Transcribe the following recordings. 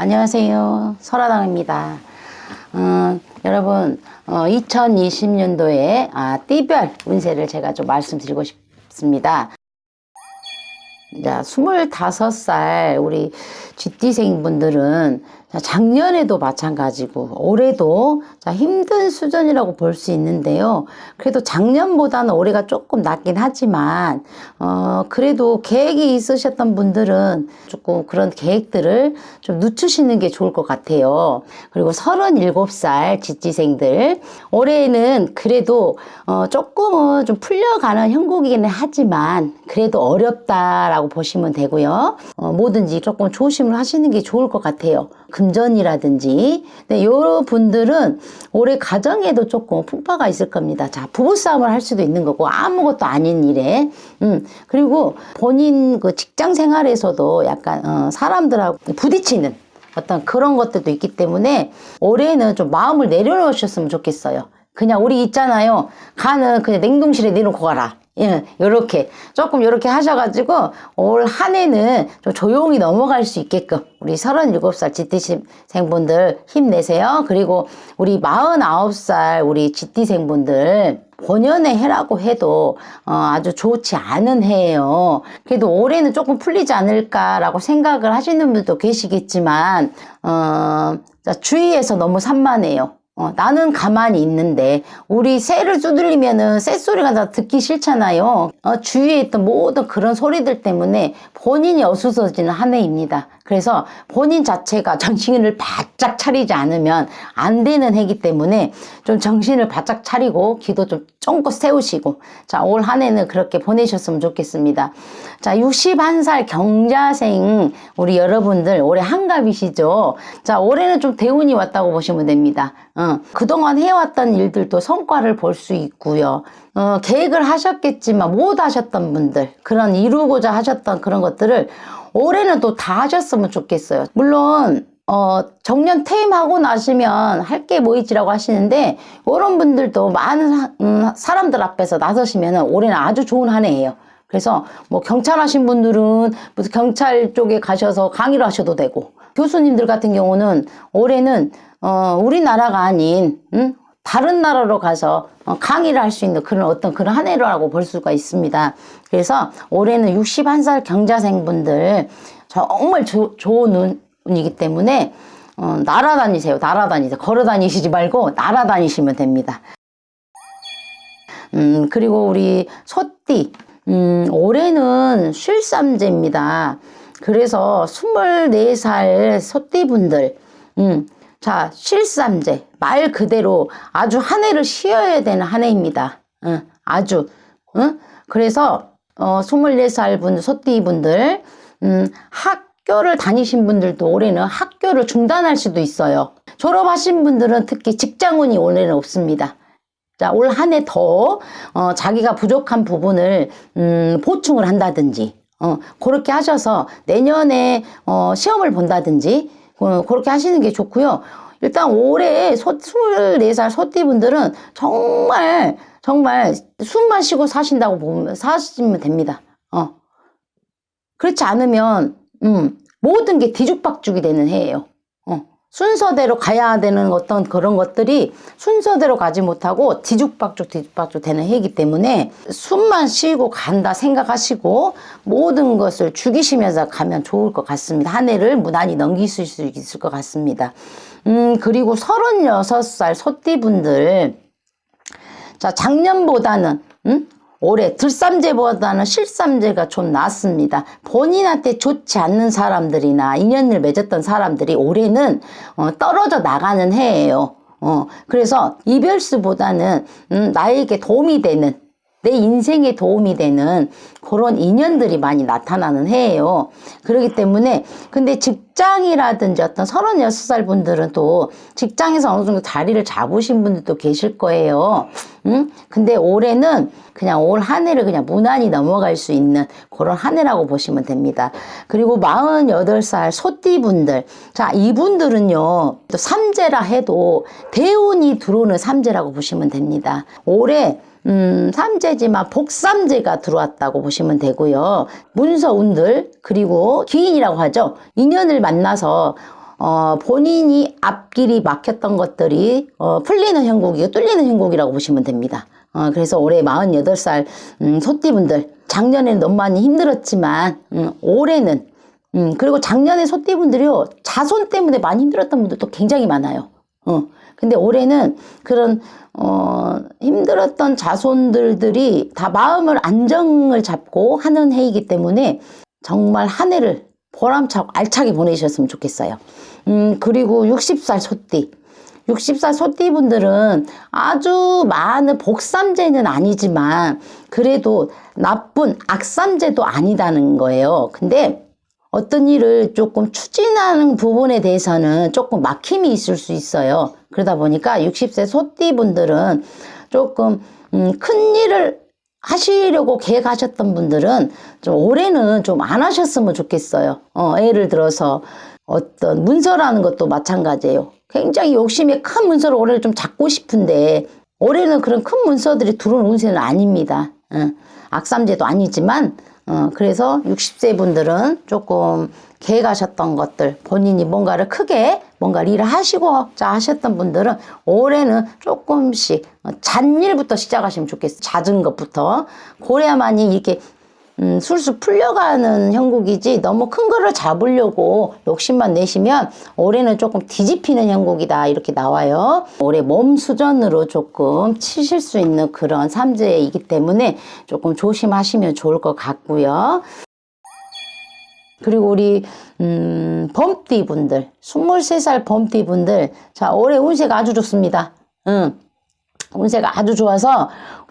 안녕하세요. 설아당입니다. 어, 여러분, 어, 2020년도에 아, 띠별 운세를 제가 좀 말씀드리고 싶습니다. 자, 25살 우리 쥐띠생 분들은 자, 작년에도 마찬가지고 올해도 자, 힘든 수준이라고 볼 수 있는데요. 그래도 작년보다는 올해가 조금 낫긴 하지만 어, 그래도 계획이 있으셨던 분들은 조금 그런 계획들을 좀 늦추시는 게 좋을 것 같아요. 그리고 37살 쥐띠생들 올해는 그래도 어, 조금은 좀 풀려가는 형국이기는 하지만 그래도 어렵다라고 보시면 되고요. 어, 뭐든지 조금 조심을 하시는 게 좋을 것 같아요. 금전이라든지. 네, 요런 분들은 올해 가정에도 조금 풍파가 있을 겁니다. 자, 부부싸움을 할 수도 있는 거고, 아무것도 아닌 일에. 음, 그리고 본인 그 직장 생활에서도 약간, 어, 사람들하고 부딪히는 어떤 그런 것들도 있기 때문에 올해는 좀 마음을 내려놓으셨으면 좋겠어요. 그냥 우리 있잖아요. 간은 그냥 냉동실에 내놓고 가라. 예, 요렇게. 조금 요렇게 하셔가지고, 올 한 해는 좀 조용히 넘어갈 수 있게끔, 우리 37살 지띠생분들 힘내세요. 그리고 우리 49살 우리 지띠생분들, 본연의 해라고 해도 어, 아주 좋지 않은 해예요. 그래도 올해는 조금 풀리지 않을까라고 생각을 하시는 분도 계시겠지만 어, 자, 주위에서 너무 산만해요. 어, 나는 가만히 있는데 우리 새를 두들리면은 새 소리가 다 듣기 싫잖아요. 어, 주위에 있던 모든 그런 소리들 때문에 본인이 어수선지는 한 해입니다. 그래서 본인 자체가 정신을 바짝 차리지 않으면 안 되는 해기 때문에 좀 정신을 바짝 차리고 기도 좀 쫑긋 세우시고 자 올 한 해는 그렇게 보내셨으면 좋겠습니다. 자 61살 경자생 우리 여러분들 올해 한갑이시죠. 자 올해는 좀 대운이 왔다고 보시면 됩니다. 어, 그동안 해왔던 일들도 성과를 볼 수 있고요. 어, 계획을 하셨겠지만 못 하셨던 분들 그런 이루고자 하셨던 그런 것들을 올해는 또 다 하셨으면 좋겠어요. 물론 어, 정년 퇴임하고 나시면 할 게뭐 있지라고 하시는데 이런 분들도 많은 사, 음, 사람들 앞에서 나서시면 올해는 아주 좋은 한 해예요. 그래서 뭐 경찰 하신 분들은 무슨 경찰 쪽에 가셔서 강의를 하셔도 되고 교수님들 같은 경우는 올해는 어, 우리나라가 아닌 음? 다른 나라로 가서 어, 강의를 할 수 있는 그런 어떤 그런 한 해라고 볼 수가 있습니다. 그래서 올해는 61살 경자생분들 정말 조, 좋은 운이기 때문에 어, 날아다니세요. 날아다니세요. 걸어다니시지 말고 날아다니시면 됩니다. 음, 그리고 우리 소띠. 음, 올해는 쉴삼제입니다. 그래서 24살 소띠분들, 음, 자, 쉴삼제. 말 그대로 아주 한 해를 쉬어야 되는 한 해입니다. 응, 아주. 응? 그래서, 어, 24살 분, 소띠분들, 음, 학교를 다니신 분들도 올해는 학교를 중단할 수도 있어요. 졸업하신 분들은 특히 직장운이 올해는 없습니다. 자, 올 한 해 더, 어, 자기가 부족한 부분을, 음, 보충을 한다든지, 어, 그렇게 하셔서 내년에, 어, 시험을 본다든지, 어, 그렇게 하시는 게 좋고요. 일단 올해 소, 24살 소띠분들은 정말, 정말 숨만 쉬고 사신다고 보면, 사시면 됩니다. 어. 그렇지 않으면, 음, 모든 게 뒤죽박죽이 되는 해예요. 어. 순서대로 가야 되는 어떤 그런 것들이 순서대로 가지 못하고 뒤죽박죽 뒤죽박죽 되는 해이기 때문에 숨만 쉬고 간다 생각하시고 모든 것을 죽이시면서 가면 좋을 것 같습니다. 한 해를 무난히 넘기실 수 있을 것 같습니다. 음, 그리고 36살 소띠분들 자, 작년보다는 음? 올해 들삼제보다는 실삼제가 좀 낫습니다. 본인한테 좋지 않는 사람들이나 인연을 맺었던 사람들이 올해는 어, 떨어져 나가는 해예요. 어, 그래서 이별수보다는 음, 나에게 도움이 되는 내 인생에 도움이 되는 그런 인연들이 많이 나타나는 해예요. 그렇기 때문에 근데 직장이라든지 어떤 36살 분들은 또 직장에서 어느 정도 자리를 잡으신 분들도 계실 거예요. 음? 근데 올해는 그냥 올 한 해를 그냥 무난히 넘어갈 수 있는 그런 한 해라고 보시면 됩니다. 그리고 48살 소띠 분들. 자, 이분들은요, 또 삼재라 해도 대운이 들어오는 삼재라고 보시면 됩니다. 올해 음, 삼재지만 복삼재가 들어왔다고 보시면 되고요. 문서운들, 그리고 기인이라고 하죠. 인연을 만나서 어, 본인이 앞길이 막혔던 것들이 어, 풀리는 형국이고 뚫리는 형국이라고 보시면 됩니다. 어, 그래서 올해 48살 음, 소띠분들 작년에는 너무 많이 힘들었지만 음, 올해는 음, 그리고 작년에 소띠분들이요 자손 때문에 많이 힘들었던 분들도 굉장히 많아요. 어, 근데 올해는 그런 어, 힘들었던 자손들들이 다 마음을 안정을 잡고 하는 해이기 때문에 정말 한 해를 보람차고 알차게 보내셨으면 좋겠어요. 음, 그리고 60살 소띠. 60살 소띠 분들은 아주 많은 복삼제는 아니지만 그래도 나쁜 악삼제도 아니다는 거예요. 근데 어떤 일을 조금 추진하는 부분에 대해서는 조금 막힘이 있을 수 있어요. 그러다 보니까 60세 소띠 분들은 조금 음, 큰 일을 하시려고 계획하셨던 분들은 좀 올해는 좀 안 하셨으면 좋겠어요. 어, 예를 들어서 어떤 문서라는 것도 마찬가지예요. 굉장히 욕심이 큰 문서를 올해 좀 잡고 싶은데 올해는 그런 큰 문서들이 들어온 운세는 아닙니다. 어, 악삼제도 아니지만 어, 그래서 60세 분들은 조금 계획하셨던 것들, 본인이 뭔가를 크게 뭔가를 일을 하시고자 하셨던 분들은 올해는 조금씩 어, 잔일부터 시작하시면 좋겠어요. 잦은 것부터. 그래야만이 이렇게 음, 술술 풀려가는 형국이지 너무 큰 거를 잡으려고 욕심만 내시면 올해는 조금 뒤집히는 형국이다 이렇게 나와요. 올해 몸 수전으로 조금 치실 수 있는 그런 삼재이기 때문에 조금 조심하시면 좋을 것 같고요. 그리고 우리 음, 범띠 분들, 23살 범띠 분들, 자 올해 운세가 아주 좋습니다. 응. 운세가 아주 좋아서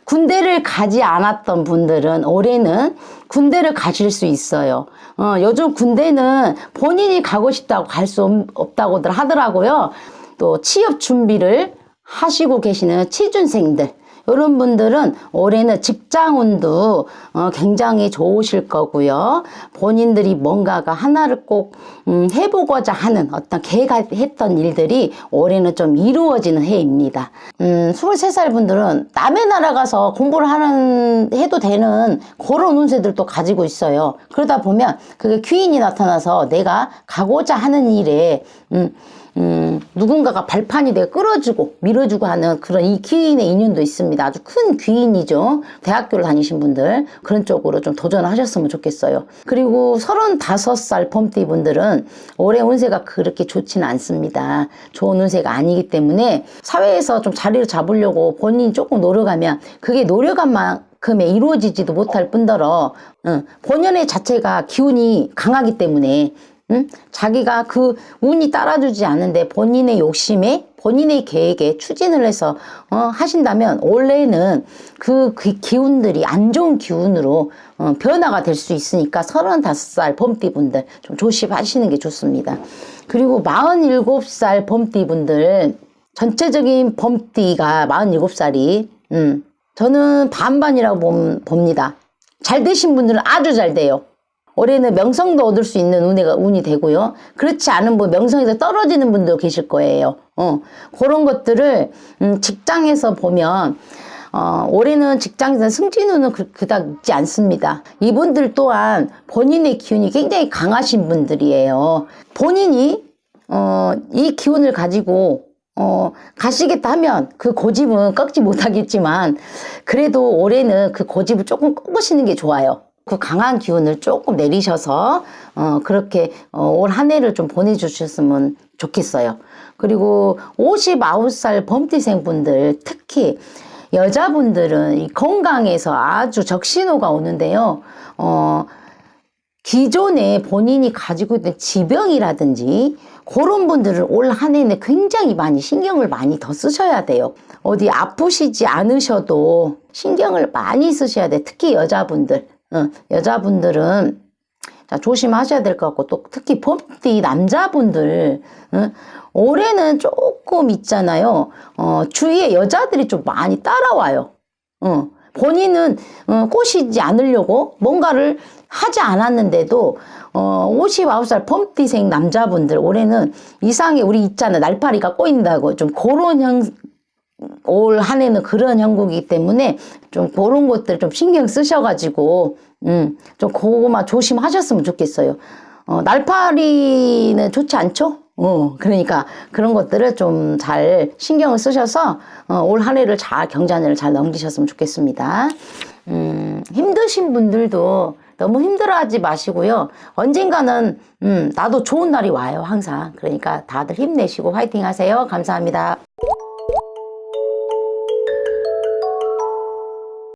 군대를 가지 않았던 분들은 올해는 군대를 가실 수 있어요. 어, 요즘 군대는 본인이 가고 싶다고 갈 수 없다고들 하더라고요. 또 취업 준비를 하시고 계시는 취준생들, 이런 분들은 올해는 직장운도 어, 굉장히 좋으실 거고요. 본인들이 뭔가가 하나를 꼭 음, 해보고자 하는 어떤 계획했던 일들이 올해는 좀 이루어지는 해입니다. 음, 23살 분들은 남의 나라 가서 공부를 하는 해도 되는 그런 운세들도 가지고 있어요. 그러다 보면 그게 귀인이 나타나서 내가 가고자 하는 일에 음, 음, 누군가가 발판이 되어 끌어주고 밀어주고 하는 그런 이 귀인의 인연도 있습니다. 아주 큰 귀인이죠. 대학교를 다니신 분들 그런 쪽으로 좀 도전하셨으면 좋겠어요. 그리고 35살 펌띠 분들은 올해 운세가 그렇게 좋지는 않습니다. 좋은 운세가 아니기 때문에 사회에서 좀 자리를 잡으려고 본인이 조금 노력하면 그게 노력한 만큼에 이루어지지도 못할 뿐더러 응, 본연의 자체가 기운이 강하기 때문에 응? 자기가 그 운이 따라주지 않는데 본인의 욕심에 본인의 계획에 추진을 해서 어, 하신다면 올해는 그, 그 기운들이 안 좋은 기운으로 어, 변화가 될 수 있으니까 35살 범띠 분들 좀 조심하시는 게 좋습니다. 그리고 47살 범띠 분들 전체적인 범띠가 47살이 음, 저는 반반이라고 봄, 봅니다. 잘 되신 분들은 아주 잘 돼요. 올해는 명성도 얻을 수 있는 운이가 운이 되고요. 그렇지 않은 분 명성에서 떨어지는 분도 계실 거예요. 어, 그런 것들을 음, 직장에서 보면 어, 올해는 직장에서 승진운은 그, 그닥 있지 않습니다. 이분들 또한 본인의 기운이 굉장히 강하신 분들이에요. 본인이 어, 이 기운을 가지고 어, 가시겠다 하면 그 고집은 꺾지 못하겠지만 그래도 올해는 그 고집을 조금 꺾으시는 게 좋아요. 그 강한 기운을 조금 내리셔서 어, 그렇게 어, 올 한 해를 좀 보내주셨으면 좋겠어요. 그리고 59살 범띠생 분들 특히 여자분들은 이 건강에서 아주 적신호가 오는데요. 어, 기존에 본인이 가지고 있는 지병이라든지 그런 분들은 올 한 해는 굉장히 많이 신경을 많이 더 쓰셔야 돼요. 어디 아프시지 않으셔도 신경을 많이 쓰셔야 돼. 특히 여자분들. 어, 여자분들은 자, 조심하셔야 될 것 같고 또 특히 범띠 남자분들 어, 올해는 조금 있잖아요. 어, 주위에 여자들이 좀 많이 따라와요. 어, 본인은 어, 꼬시지 않으려고 뭔가를 하지 않았는데도 어, 59살 범띠생 남자분들 올해는 이상하게 우리 있잖아요. 날파리가 꼬인다고 좀 그런 형, 올 한 해는 그런 형국이기 때문에 좀 그런 것들 좀 신경 쓰셔가지고 음 좀 그거만 조심하셨으면 좋겠어요. 어, 날파리는 좋지 않죠? 어, 그러니까 그런 것들을 좀 잘 신경을 쓰셔서 어, 올 한 해를 잘 해를 잘 넘기셨으면 좋겠습니다. 음, 힘드신 분들도 너무 힘들어하지 마시고요. 언젠가는 음, 나도 좋은 날이 와요, 항상. 그러니까 다들 힘내시고 화이팅 하세요. 감사합니다.